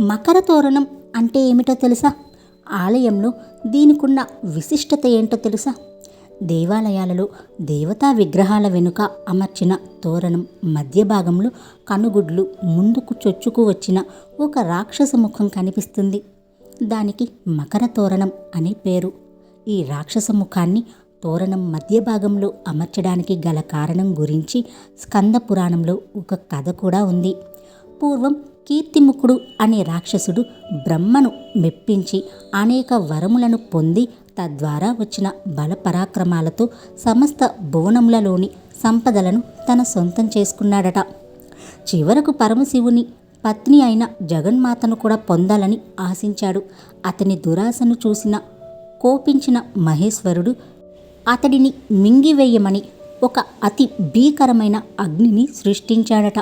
మకర తోరణం అంటే ఏమిటో తెలుసా? ఆలయంలో దీనికున్న విశిష్టత ఏంటో తెలుసా? దేవాలయాలలో దేవతా విగ్రహాల వెనుక అమర్చిన తోరణం మధ్య భాగంలో కనుగుడ్లు ముందుకు చొచ్చుకు వచ్చిన ఒక రాక్షస ముఖం కనిపిస్తుంది. దానికి మకర తోరణం అనే పేరు. ఈ రాక్షస ముఖాన్ని తోరణం మధ్య భాగంలో అమర్చడానికి గల కారణం గురించి స్కంద పురాణంలో ఒక కథ కూడా ఉంది. పూర్వం కీర్తిముఖుడు అనే రాక్షసుడు బ్రహ్మను మెప్పించి అనేక వరములను పొంది తద్వారా వచ్చిన బలపరాక్రమాలతో సమస్త భువనములలోని సంపదలను తన సొంతం చేసుకున్నాడట. చివరకు పరమశివుని పత్ని అయిన జగన్మాతను కూడా పొందాలని ఆశించాడు. అతని దురాశను చూసిన కోపించిన మహేశ్వరుడు అతడిని మింగివేయమని ఒక అతి భీకరమైన అగ్నిని సృష్టించాడట.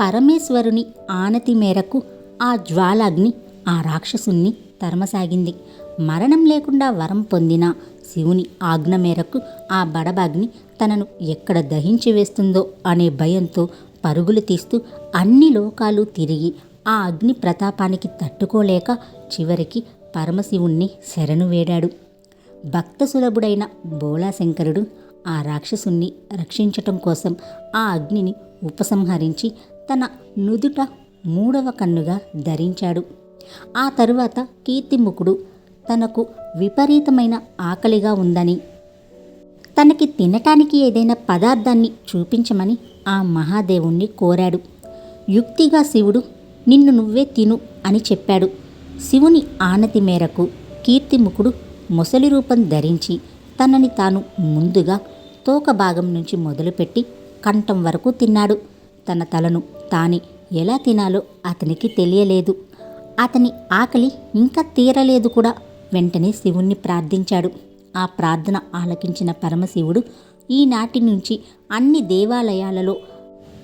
పరమేశ్వరుని ఆనతి మేరకు ఆ జ్వాలాగ్ని ఆ రాక్షసుణ్ణి తరమసాగింది. మరణం లేకుండా వరం పొందిన శివుని ఆజ్ఞ మేరకు ఆ బడబాగ్ని తనను ఎక్కడ దహించి వేస్తుందో అనే భయంతో పరుగులు తీస్తూ అన్ని లోకాలు తిరిగి ఆ అగ్ని ప్రతాపానికి తట్టుకోలేక చివరికి పరమశివుణ్ణి శరణు వేడాడు. భక్త సులభుడైన బోళాశంకరుడు ఆ రాక్షసుణ్ణి రక్షించటం కోసం ఆ అగ్నిని ఉపసంహరించి తన నుదుట మూడవ కన్నుగా ధరించాడు. ఆ తరువాత కీర్తిముఖుడు తనకు విపరీతమైన ఆకలిగా ఉందని తనకి తినటానికి ఏదైనా పదార్థాన్ని చూపించమని ఆ మహాదేవుణ్ణి కోరాడు. యుక్తిగా శివుడు నిన్ను నువ్వే తిను అని చెప్పాడు. శివుని ఆనతి మేరకు కీర్తిముఖుడు మొసలి రూపం ధరించి తనని తాను ముందుగా తోక భాగం నుంచి మొదలుపెట్టి కంఠం వరకు తిన్నాడు. తన తలను తాని ఎలా తినాలో అతనికి తెలియలేదు. అతని ఆకలి ఇంకా తీరలేదు కూడా. వెంటనే శివుణ్ణి ప్రార్థించాడు. ఆ ప్రార్థన ఆలకించిన పరమశివుడు ఈనాటి నుంచి అన్ని దేవాలయాలలో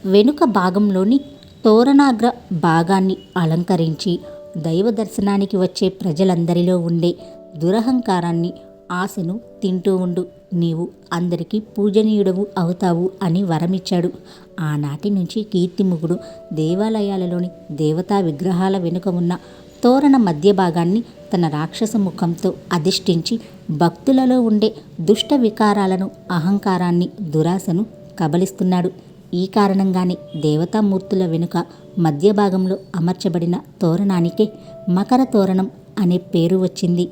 వెనుక భాగంలోని తోరణాగ్ర భాగాన్ని అలంకరించి దైవ దర్శనానికి వచ్చే ప్రజలందరిలో ఉండే దురహంకారాన్ని ఆశను తింటూ ఉండు. నీవు అందరికీ పూజనీయుడవు అవుతావు అని వరమిచ్చాడు. ఆనాటి నుంచి కీర్తిముగుడు దేవాలయాలలోని దేవతా విగ్రహాల వెనుక ఉన్న తోరణ మధ్య భాగాన్ని తన రాక్షస ముఖంతో అధిష్ఠించి భక్తులలో ఉండే దుష్ట వికారాలను అహంకారాన్ని దురాశను కబలిస్తున్నాడు. ఈ కారణంగానే దేవతామూర్తుల వెనుక మధ్య భాగంలో అమర్చబడిన తోరణానికే మకర తోరణం అనే పేరు వచ్చింది.